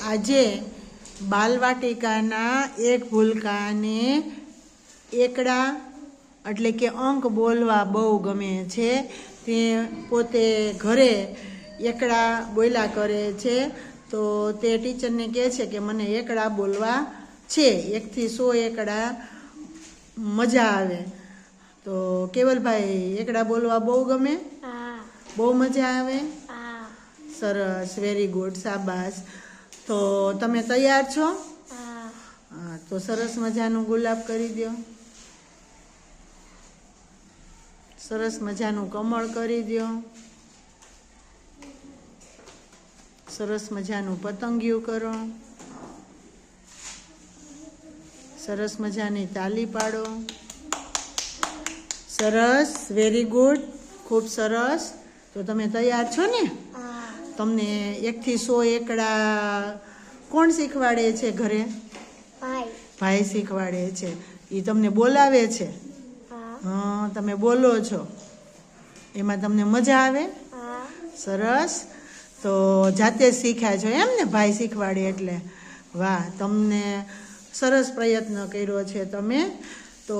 આજે બાલવાટિકાના એક ભૂલકાને એકડા એટલે કે અંક બોલવા બહુ ગમે છે. તે પોતે ઘરે એકડા બોલ્યા કરે છે. તો તે ટીચરને કહે છે કે મને એકડા બોલવા છે. એકથી સો એકડા મજા આવે. તો કેવલભાઈ એકડા બોલવા બહુ ગમે? બહુ મજા આવે? હા. સરસ વેરી ગુડ શાબાશ. તો તમે તૈયાર છો? હા. તો સરસ મજાનું ગુલાબ કરી દો. સરસ મજાનું કમળ કરી દો. સરસ મજાનું પતંગિયું કરો. સરસ મજાની તાલી પાડો. સરસ વેરી ગુડ ખૂબ સરસ. તો તમે તૈયાર છો ને? હા. તમને એકથી સો એકડા કોણ શીખવાડે છે ઘરે? ભાઈ. શીખવાડે છે. એ તમને બોલાવે છે? હા. હં તમે બોલો છો. એમાં તમને મજા આવે? સરસ. તો જાતે શીખ્યા છો એમ ને ભાઈ શીખવાડે એટલે? વાહ તમને સરસ પ્રયત્ન કર્યો છે તમે. તો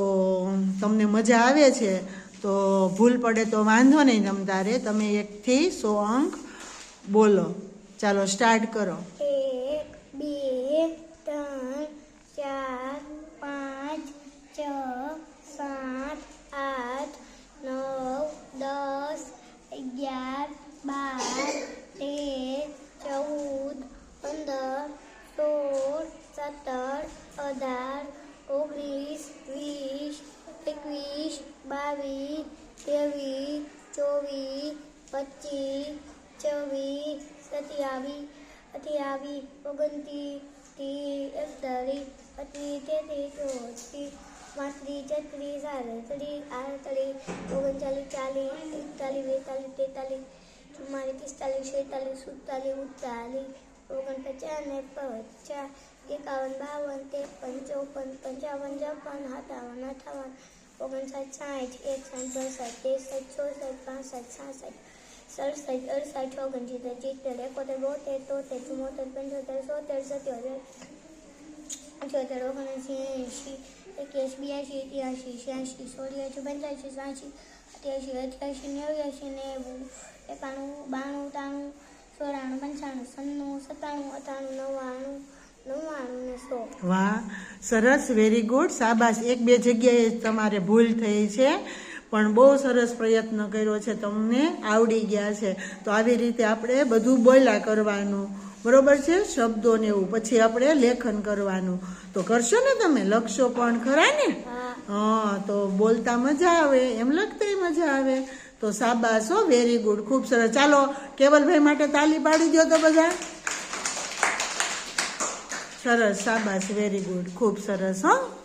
તમને મજા આવે છે. તો ભૂલ પડે તો વાંધો નહીં તમ તારે. તમે એકથી સો અંક બોલો. ચાલો સ્ટાર્ટ કરો. એક, બે, ત્રણ, ચાર, પાંચ, છ, સાત, આઠ, નવ, દસ, અગિયાર, બાર, તેર, ચૌદ, પંદર, સોળ, સત્તર, અઢાર, ઓગણીસ, વીસ, એકવીસ, બાવીસ, ત્રેવીસ, ચોવીસ, પચીસ છવ્વીસ સત્યાવીસ અઠ્યાવીસ ઓગણત્રીસ, ત્રીસ, એકતાલીસ બત્રીસ તેત્રીસ, ચોત્રીસ, પાંત્રીસ, છત્રીસ સાડત્રીસ આડત્રીસ, ઓગણચાલીસ, ચાલીસ, એકતાલીસ, બેતાલીસ, તેતાલીસ, ચુમ્માલીસ, પિસ્તાલીસ, છેતાલીસ, સુડતાલીસ, ઉડતાલીસ ઓગણપચાસ ને પચાસ, એકાવન, બાવન, ત્રેપન, ચોપન, પંચાવન, છપ્પન, સત્તાવન, અઠાવન, ઓગણસાઠ, સાઠ, એકસાઠ બાસઠ ત્રેસઠ, ચોસઠ, પાસઠ, છાસઠ સડસઠ અડસઠ ઓગણસિત્તેર સિત્તેર એકોતેર બોતેર, તોતેર ચુમ્મોતેર પંચોતેર, સોતેર, સત્યોતેર, અઠ્યોતેર, ઓગણસી એક્યાસી, બ્યાસી ત્યાસી છ્યાસી, સોળ્યાસી, પંચ્યાસી, સાસી, અઠ્યાસી અઠ્યાસી, નેવ્યાસી, નેવું, એકાણું, બાણું, ત્રાણું ચોરાણું પંચાણું સન્નું સત્તાણું અઠાણું નવ્વાણું વાહ, સરસ વેરી ગુડ સાબાસ એક બે જગ્યાએ તમારે ભૂલ થઈ છે. પણ બહુ સરસ પ્રયત્ન કર્યો છે તમને આવડી ગયા છે. તો આવી રીતે આપણે બધું બોલ્યા કરવાનું. બરોબર છે? શબ્દો ને એવું. પછી આપણે લેખન કરવાનું. તો કરશો ને તમે? લખશો પણ ખરા ને? હા. હા તો બોલતા મજા આવે. એમ લખતાય મજા આવે. તો સાબાસ. હો વેરી ગુડ ખૂબ સરસ. ચાલો કેવલભાઈ માટે તાલી પાડી દો તો બધા. સરસ. સાબાસ. વેરી ગુડ ખૂબ સરસ હો.